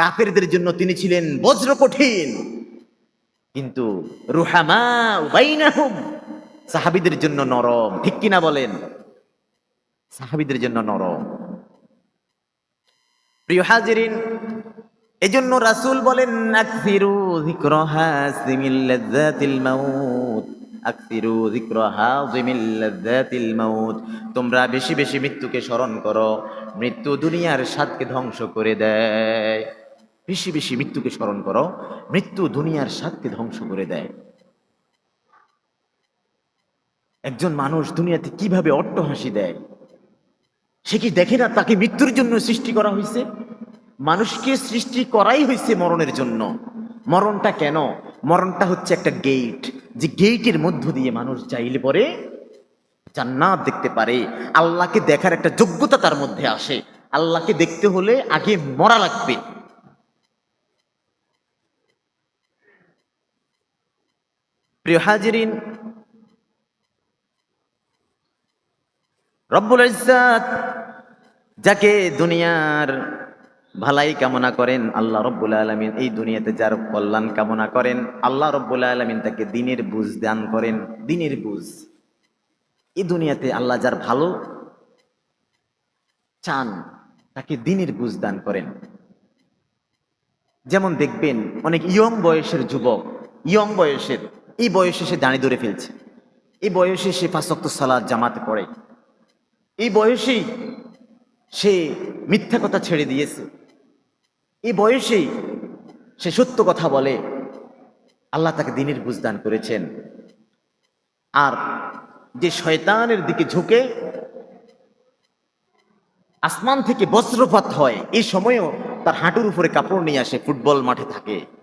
কাফেরদের জন্য তিনি ছিলেন বজ্র কঠিন। কিন্তু রুহামা বাইনাহুম, সাহাবিদের জন্য নরম। ঠিক কিনা বলেন? সাহাবিদের জন্য নরম। প্রিয় হাজিরিন, এজন্য রাসূল বলেন, আকসিরু যিকরা হাসিমিল লাযাতিল মাউত, আকসিরু যিকরা হাযিমিল লাযাতিল মাউত। তোমরা বেশি বেশি মৃত্যুকে স্মরণ করো, মৃত্যু দুনিয়ার স্বাদকে ধ্বংস করে দেয়। বেশি বেশি মৃত্যুকে স্মরণ করো। মৃত্যু দুনিয়ার স্বাদকে ধ্বংস করে দেয়। একজন মানুষ দুনিয়াতে কীভাবে অট্ট হাসি দেয়, সে কি দেখে না তাকে মৃত্যুর জন্য সৃষ্টি করা হয়েছে মানুষকে সৃষ্টি করাই হয়েছে মরণের জন্য। মরণটা কেন? মরণটা হচ্ছে একটা গেট যে গেটের মধ্য দিয়ে মানুষ চাইলে পরে জান্নাত দেখতে পারে। আল্লাহকে দেখার একটা যোগ্যতা তার মধ্যে আসে। আল্লাহকে দেখতে হলে আগে মরা লাগবে। প্রিয় হাজিরিন, রব্বুল ইজ্জাত যাকে দুনিয়ার ভালাই কামনা করেন, আল্লাহ রব্বুল আলমিন এই দুনিয়াতে যার কল্যাণ কামনা করেন, আল্লাহ রব্বুল আলমিন তাকে দিনের বুঝ দান করেন, দিনের বুঝ। এই দুনিয়াতে আল্লাহ যার ভালো চান, তাকে দিনের বুঝ দান করেন। যেমন দেখবেন, অনেক ইয়ং বয়সের যুবক, ইয়ং বয়সের এই বয়সে সে দাঁড়িয়ে ধরে ফেলছে। এই বয়সে সে ফাঁসক্ত সালাদ জামাতে পড়ে। এই বয়সেই সে মিথ্যা কথা ছেড়ে দিয়েছে। এই বয়সেই সে সত্য কথা বলে। আল্লাহ তাকে দিনের বুঝদান করেছেন। আর যে শয়তানের দিকে ঝুঁকে, আসমান থেকে বস্ত্রপাত হয়, এই সময়ও তার হাঁটুর উপরে কাপড় নিয়ে আসে, ফুটবল মাঠে থাকে।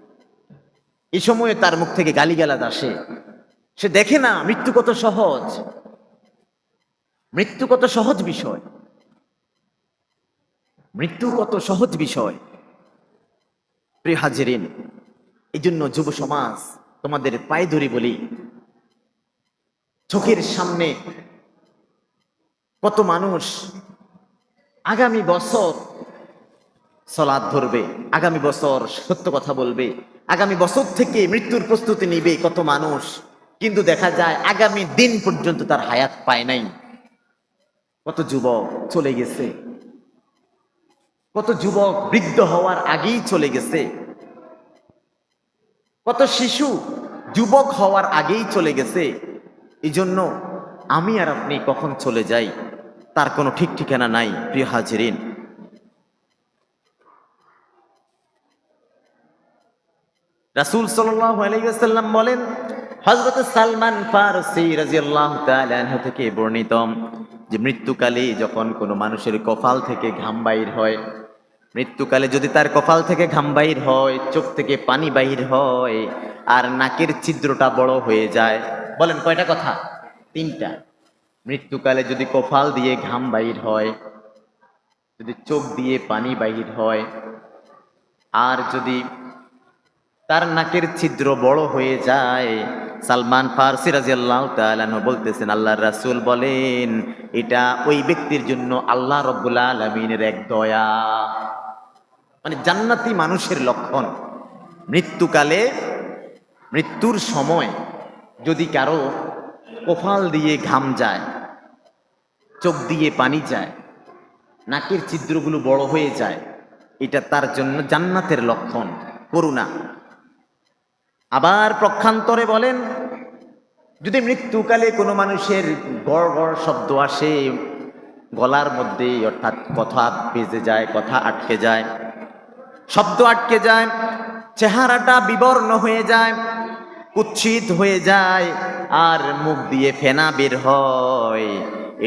এই সময়ে তার মুখ থেকে গালিগালাজ আসে। সে দেখে না মৃত্যু কত সহজ। মৃত্যু কত সহজ বিষয়। মৃত্যু কত সহজ বিষয়। প্রিয় হাজিরিন এই জন্য যুব সমাজ তোমাদের পায়ে ধরি বলি, চোখের সামনে কত মানুষ আগামী বছর সলাদ ধরবে, আগামী বছর সত্য কথা বলবে, আগামী বছর থেকে মৃত্যুর প্রস্তুতি নিবে কত মানুষ, কিন্তু দেখা যায় আগামী দিন পর্যন্ত তার হায়াত পায় নাই। কত যুবক চলে গেছে, কত যুবক বৃদ্ধ হওয়ার আগেই চলে গেছে, কত শিশু যুবক হওয়ার আগেই চলে গেছে এই জন্য আমি আর আপনি কখন চলে যাই, তার কোনো ঠিক ঠিকানা নাই, প্রিয় হাজিরিন। রাসূল ওয়াসাল্লাম বলেন হজরত সালমান ফারসি রাদিয়াল্লাহু তাআলা থেকে বর্ণিত যে মৃত্যুকালে যখন কোনো মানুষের কপাল থেকে ঘাম বাইর হয়, মৃত্যুকালে যদি তার কপাল থেকে ঘাম বাইর হয়, চোখ থেকে পানি বাহির হয় আর নাকের ছিদ্রটা বড় হয়ে যায়, বলেন কয়টা কথা? তিনটা। মৃত্যুকালে যদি কপাল দিয়ে ঘাম বাহির হয়, যদি চোখ দিয়ে পানি বাহির হয়, আর যদি তার নাকের ছিদ্র বড় হয়ে যায়। সালমান ফারসি রাজিয়াল্লাহ তাআলাহু বলতেছেন, আল্লাহর রাসুল বলেন, এটা ওই ব্যক্তির জন্য আল্লাহ রব্বুল আলামিনের এক দয়া। মানে জান্নাতি মানুষের লক্ষণ। মৃত্যুকালে, মৃত্যুর সময় যদি কারও কপাল দিয়ে ঘাম যায়, চোখ দিয়ে পানি যায়, নাকের ছিদ্রগুলো বড় হয়ে যায়, এটা তার জন্য জান্নাতের লক্ষণ, করুণা। আবার প্রক্ষান্তরে বলেন, যদি মৃত্যুকালে কোনো মানুষের গড় গড় শব্দ আসে, গলার মধ্যে অর্থাৎ কথা বেজে যায়, কথা আটকে যায়, শব্দ আটকে যায়, চেহারাটা বিবর্ণ হয়ে যায় কুৎসিত হয়ে যায়, আর মুখ দিয়ে ফেনা বের হয়,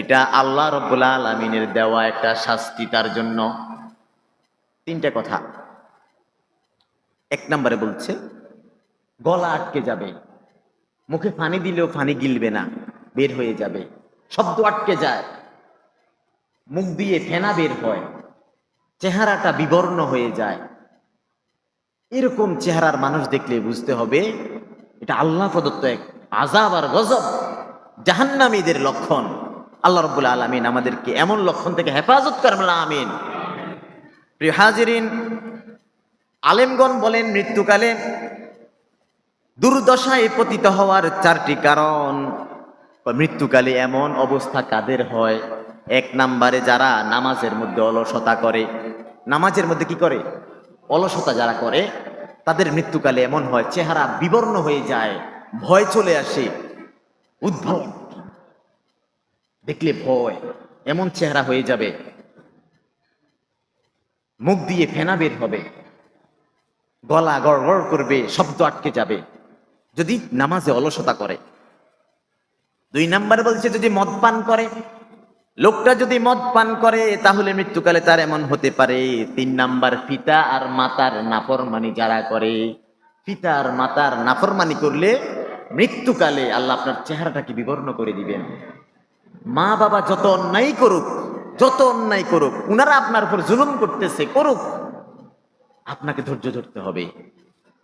এটা আল্লাহ রব্বুল আলমিনের দেওয়া একটা শাস্তি তার জন্য। তিনটা কথা। এক নম্বরে বলছে গলা আটকে যাবে। মুখে পানি দিলেও পানি গিলবে না, বের হয়ে যাবে। শব্দ আটকে যায়। মুখ দিয়ে ফেনা বের হয়। চেহারাটা বিবর্ণ হয়ে যায়। এরকম চেহারার মানুষ দেখলে বুঝতে হবে, এটা আল্লাহ প্রদত্ত এক আজাব আর গজব। জাহান্নামীদের লক্ষণ। আল্লাহ রব্বুল আলমিন আমাদেরকে এমন লক্ষণ থেকে হেফাজত করেন আমিন। আলেমগণ বলেন মৃত্যুকালে দুর্দশায় পতিত হওয়ার চারটি কারণ। মৃত্যুকালে এমন অবস্থা কাদের হয়? এক নাম্বারে যারা নামাজের মধ্যে অলসতা করে। নামাজের মধ্যে কি করে? অলসতা যারা করে, তাদের মৃত্যুকালে এমন হয়, চেহারা বিবর্ণ হয়ে যায়, ভয় চলে আসে। উদ্ভব। দেখলে ভয়, এমন চেহারা হয়ে যাবে। মুখ দিয়ে ফেনা বের হবে। গলা গড়গড় করবে, শব্দ আটকে যাবে। যদি নামাজে অলসতা করে, দুই নাম্বার বলছে যদি মদ পান করে, লোকটা যদি মদ পান করে, তাহলে মৃত্যুকালে তার এমন হতে পারে, তিন নাম্বার পিতা আর মাতার নাফরমানি যারা করে পিতা আর মাতার নাফরমানি করলে মৃত্যুকালে আল্লাহ আপনার চেহারাটাকে বিবর্ণ করে দিবেন। মা বাবা যত অন্যায় করুক, যত অন্যায় করুক, উনারা আপনার উপর জুলুম করতেছে, করুক, আপনাকে ধৈর্য ধরতে হবে।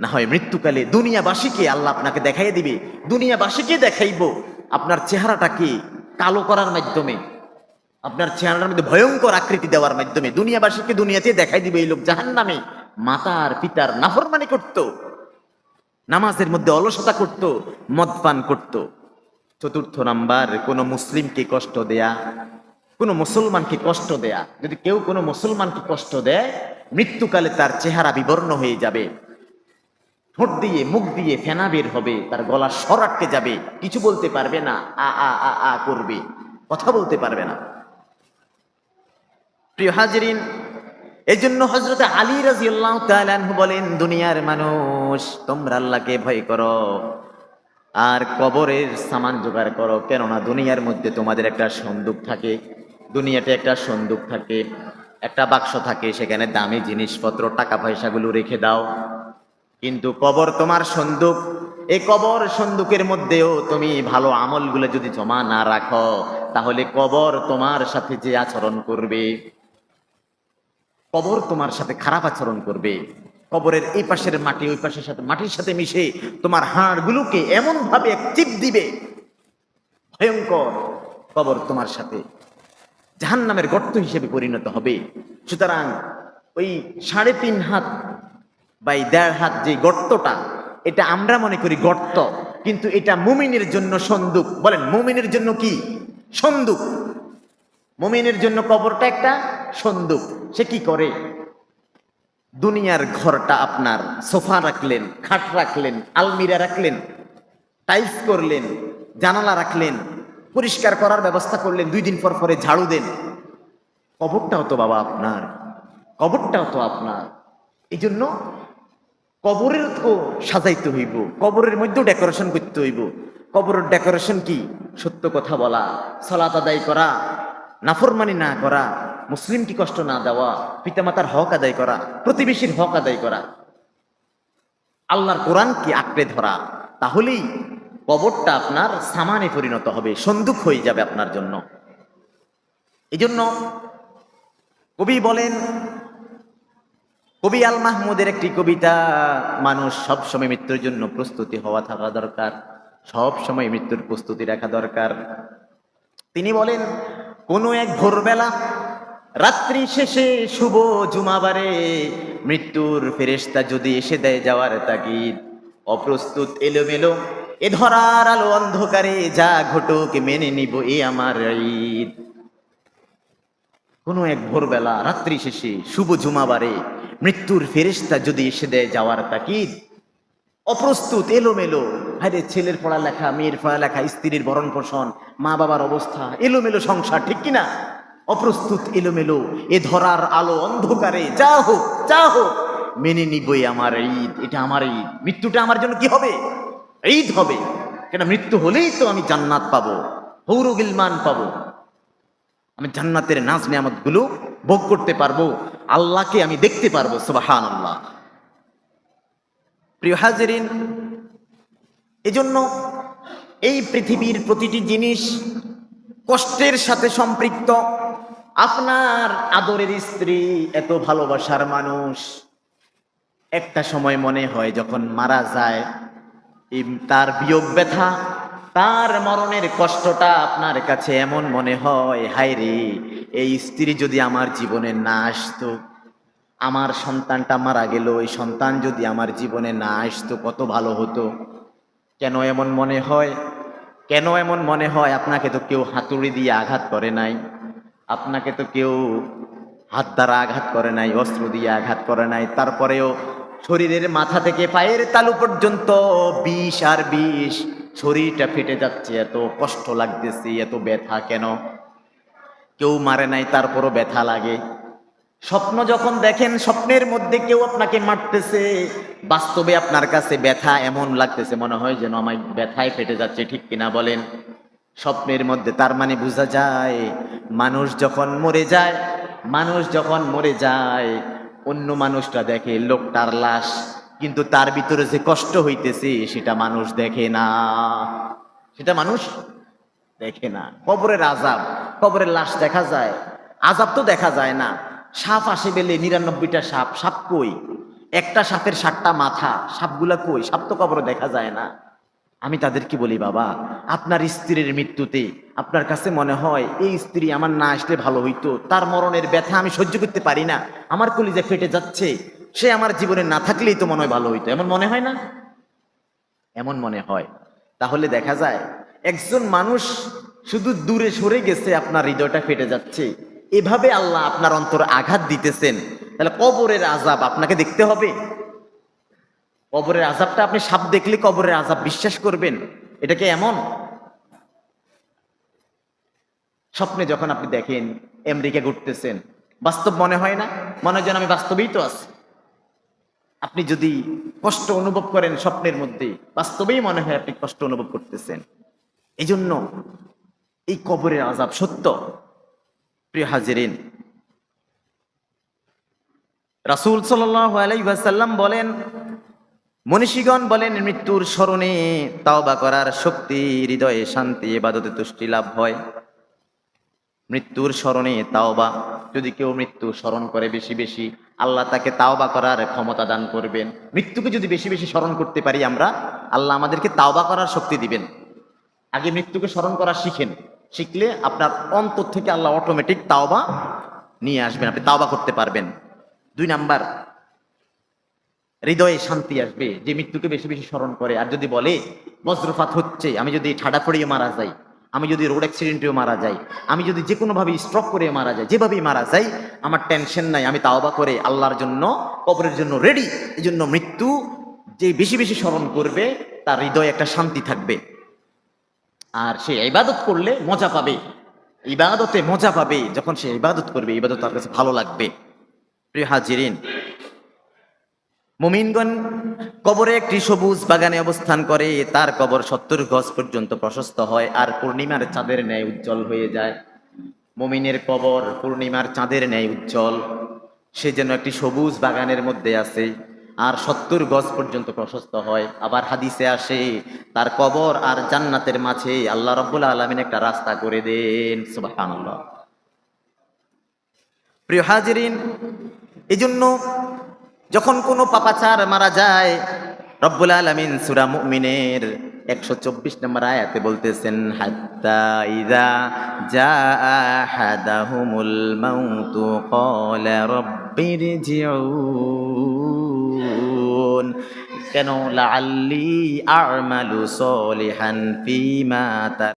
না হয় মৃত্যুকালে দুনিয়াবাসীকে আল্লাহ আপনাকে দেখাই দিবে। দুনিয়াবাসীকে দেখাইব। আপনার চেহারাটাকে কালো করার মাধ্যমে। আপনার চেহারার মধ্যে ভয়ঙ্কর আকৃতি দেওয়ার মাধ্যমে। দুনিয়াবাসীকে দুনিয়াতে দেখাই দিবে এই লোক জাহান নামে মাতার পিতার নাফরমানি করত। নামাজের মধ্যে অলসতা করত, মদ পান করত। চতুর্থ নাম্বার, কোনো মুসলিমকে কষ্ট দেয়া, কোনো মুসলমানকে কষ্ট দেয়া। যদি কেউ কোনো মুসলমানকে কষ্ট দেয়, মৃত্যুকালে তার চেহারা বিবর্ণ হয়ে যাবে। ঠোঁট দিয়ে, মুখ দিয়ে ফেনা বের হবে, তার গলা স্বর আটকে যাবে। কিছু বলতে পারবে না, আ আ আ আ করবে। কথা বলতে পারবে না। প্রিয় হাজরিন এই জন্য হজরত আলী রাজিউল্লাহ তালানহু বলেন, দুনিয়ার মানুষ, তোমরা আল্লাহকে ভয় করো। আর কবরের সামান জোগাড় করো, কেননা দুনিয়ার মধ্যে তোমাদের একটা সন্দুক থাকে। দুনিয়াতে একটা সন্দুক থাকে, একটা বাক্স থাকে, সেখানে দামি জিনিসপত্র টাকা পয়সাগুলো রেখে দাও। কিন্তু কবর তোমার সন্দুক। এই কবর সন্দুকের মধ্যেও তুমি ভালো আমলগুলো যদি জমা না রাখো, তাহলে কবর তোমার সাথে যে আচরণ করবে, কবর তোমার সাথে খারাপ আচরণ করবে। কবরের এই পাশের মাটি, ওই পাশের সাথে, মাটির সাথে মিশে তোমার হাড়গুলোকে এমন ভাবে চিপ দিবে। ভয়ঙ্কর কবর তোমার সাথে। জাহান নামের গর্ত হিসেবে পরিণত হবে। সুতরাং ওই সাড়ে তিন হাত বাই দেড় হাত যে গর্তটা, এটা আমরা মনে করি গর্ত। কিন্তু এটা মুমিনের জন্য সন্দুক। বলেন, মুমিনের জন্য কি? সন্দুক। মুমিনের জন্য কবরটা একটা সন্দুক। সে কি করে? দুনিয়ার ঘরটা আপনার সোফা রাখলেন, খাট রাখলেন, আলমিরা রাখলেন, টাইলস করলেন, জানালা রাখলেন, পরিষ্কার করার ব্যবস্থা করলেন, দুই দিন পর পরে ঝাড়ু দেন। কবরটাও তো বাবা আপনার। কবরটাও তো আপনার। এই জন্য কবরের তো সাজাইতে হইব, কবরের মধ্যেও ডেকোরেশন করতে হইব। কবরের ডেকোরেশন কি? সত্য কথা বলা, সলাত আদায় করা, নাফরমানি না করা মুসলিমকে কষ্ট না দেওয়া, পিতামাতার হক আদায় করা, প্রতিবেশীর হক আদায় করা। আল্লাহর কোরআনকে আঁকড়ে ধরা? তাহলেই কবরটা আপনার সামানে পরিণত হবে, সন্দুক হয়ে যাবে আপনার জন্য। এই জন্য কবি বলেন কবি আল মাহমুদের একটি কবিতা, মানুষ সব সময় মৃত্যুর জন্য প্রস্তুতি হওয়া থাকা দরকার সব সময় মৃত্যুর প্রস্তুতি রাখা দরকার। তিনি বলেন, কোনো এক ভোরবেলা, রাত্রি শেষে শুভ জুমাবারে মৃত্যুর ফেরেশতা যদি এসে দেয় যাওয়ার তাগিদ, অপ্রস্তুত এলোমেলো, এ ধরার আলো অন্ধকারে যা ঘটুক মেনে নিব এ আমার ঈদ। কোনো এক ভোরবেলা, রাত্রি শেষে শুভ জুমাবারে মৃত্যুর ফেরেশতা যদি এসে দেয় যাওয়ার তাকিদ, অপ্রস্তুত, এলোমেলো, হায়রে ছেলের পড়ালেখা, মেয়ের পড়ালেখা, স্ত্রীর ভরণ পোষণ মা বাবার অবস্থা, এলোমেলো সংসার, ঠিক কিনা? অপ্রস্তুত, এলোমেলো, এ ধরার আলো অন্ধকারে, যা হোক যা হোক, মেনে নিবই আমার ঈদ, এটা আমার ঈদ। মৃত্যুটা আমার জন্য কি হবে? ঈদ হবে। কেন, মৃত্যু হলেই তো আমি জান্নাত পাবো, হৌর গিলমান পাবো। আমি জান্নাতের নাজ নিয়ামতগুলো ভোগ করতে পারব। আল্লাহকে আমি দেখতে পারব সুবাহান আল্লাহ প্রিয় হাজরিন, এজন্য এই পৃথিবীর প্রতিটি জিনিস কষ্টের সাথে সম্পৃক্ত। আপনার আদরের স্ত্রী এত ভালোবাসার মানুষ। একটা সময় মনে হয় যখন মারা যায় তার বিয়োগ ব্যথা তার মরণের কষ্টটা আপনার কাছে এমন মনে হয়? হায় রে, এই স্ত্রী যদি আমার জীবনে না আসতো, আমার সন্তানটা মারা গেল, এই সন্তান যদি আমার জীবনে না আসতো, কত ভালো হতো। কেন এমন মনে হয়? কেন এমন মনে হয়? আপনাকে তো কেউ হাতুড়ি দিয়ে আঘাত করে নাই। আপনাকে তো কেউ হাত দ্বারা আঘাত করে নাই, অস্ত্র দিয়ে আঘাত করে নাই। তারপরেও শরীরের মাথা থেকে পায়ের তালু পর্যন্ত বিষ আর বিষ শরীরটা ফেটে যাচ্ছে, এত কষ্ট লাগতেছে, এত ব্যথা কেন? কেউ মারে নাই, তারপরও ব্যথা লাগে। স্বপ্ন যখন দেখেন, স্বপ্নের মধ্যে কেউ আপনাকে মারতেছে, বাস্তবে আপনার কাছে ব্যথা এমন লাগতেছে, মনে হয় যেন আমার ব্যথায় ফেটে যাচ্ছে, ঠিক কিনা বলেন? স্বপ্নের মধ্যে তার মানে বোঝা যায়, মানুষ যখন মরে যায়, মানুষ যখন মরে যায়, অন্য মানুষটা দেখে লোকটার লাশ। কিন্তু তার ভিতরে যে কষ্ট হইতেছে, সেটা মানুষ দেখে না। সেটা মানুষ দেখে না। কবরের আজাব কবরের লাশ দেখা যায়। আজাব তো দেখা যায় না। সাপ আসে বেলে নিরানব্বইটা সাপ। সাপ কই? একটা সাপের ষাটটা মাথা। সাপগুলা কই? সাপ তো কবরে দেখা যায় না। আমি তাদেরকে বলি, বাবা? আপনার স্ত্রীর মৃত্যুতে আপনার কাছে মনে হয় এই স্ত্রী আমার না আসলে ভালো হইতো? তার মরণের ব্যথা আমি সহ্য করতে পারি না। আমার কলিজা ফেটে যাচ্ছে। সে আমার জীবনে না থাকলেই তো মনে হয় ভালো হইতো। এমন মনে হয় না? এমন মনে হয়। তাহলে দেখা যায়, একজন মানুষ শুধু দূরে সরে গেছে, আপনার হৃদয়টা ফেটে যাচ্ছে। এভাবে আল্লাহ আপনার অন্তর আঘাত দিতেছেন। তাহলে কবরের আজাব আপনাকে দেখতে হবে। কবরের আজাবটা আপনি সাপ দেখলে কবরের আজাব বিশ্বাস করবেন। এটা কি এমন? স্বপ্নে যখন আপনি দেখেন আমেরিকা ঘুরতেছেন, বাস্তব মনে হয় না? মনে হয় যেন আমি বাস্তবেই তো আছি। আপনি যদি কষ্ট অনুভব করেন স্বপ্নের মধ্যে, বাস্তবেই মনে হয় আপনি কষ্ট অনুভব করতেছেন। এই জন্য এই কবরের আজাব সত্য। প্রিয় হাজিরিন, রাসুল সাল্লাম বলেন, মনীষীগণ বলেন, মৃত্যুর স্মরণে তাওবা করার শক্তি, হৃদয়ে শান্তি এবাদতে তুষ্টি লাভ হয়। মৃত্যুর স্মরণে তাওবা। যদি কেউ মৃত্যু স্মরণ করে বেশি বেশি, আল্লাহ তাকে তাওবা করার ক্ষমতা দান করবেন। মৃত্যুকে যদি বেশি বেশি স্মরণ করতে পারি আমরা, আল্লাহ আমাদেরকে তাওবা করার শক্তি দিবেন। আগে মৃত্যুকে স্মরণ করা শিখেন। শিখলে আপনার অন্তর থেকে আল্লাহ অটোমেটিক তাওবা নিয়ে আসবেন, আপনি তাওবা করতে পারবেন। দুই নাম্বার, হৃদয়ে শান্তি আসবে। যে মৃত্যুকে বেশি বেশি স্মরণ করে, আর যদি বলে, বজ্রপাত হচ্ছে, আমি যদি ঠাডা পড়িয়ে মারা যাই আমি যদি রোড অ্যাক্সিডেন্টেও মারা যাই, আমি যদি যে কোনোভাবে স্ট্রোক করে মারা যাই, যেভাবেই মারা যাই, আমার টেনশন নাই, আমি তাওবা করে আল্লাহর জন্য, কবরের জন্য রেডি এই জন্য মৃত্যু যে বেশি বেশি স্মরণ করবে, তার হৃদয়ে একটা শান্তি থাকবে। আর সে ইবাদত করলে মজা পাবে। ইবাদতে মজা পাবে, যখন সে ইবাদত করবে, ইবাদত তার কাছে ভালো লাগবে। প্রিয় হাজিরিন, মুমিনগণ কবরে একটি সবুজ বাগানে অবস্থান করে, তার কবর সত্তর গজ পর্যন্ত প্রশস্ত হয় আর পূর্ণিমার চাঁদের ন্যায় উজ্জ্বল হয়ে যায়। মমিনের কবর পূর্ণিমার চাঁদের ন্যায় উজ্জ্বল। সে যেন একটি সবুজ বাগানের মধ্যে আছে আর সত্তর গজ পর্যন্ত প্রশস্ত হয়। আবার হাদিসে আসে, তার কবর আর জান্নাতের মাঝে আল্লাহ রব্বুল আলমিন একটা রাস্তা করে দেন। সুবহানাল্লাহ। প্রিয় হাজিরিন এই জন্য যখন কোনো পাপাচার মারা যায়, রব্বুল আলমিন সুরা মুমিনের একশো চব্বিশ নম্বর আয়াতে বলতেছেন আহাদাহুমুল মাউতু ক্বালা রব্বির জিউন কেন? সলিহান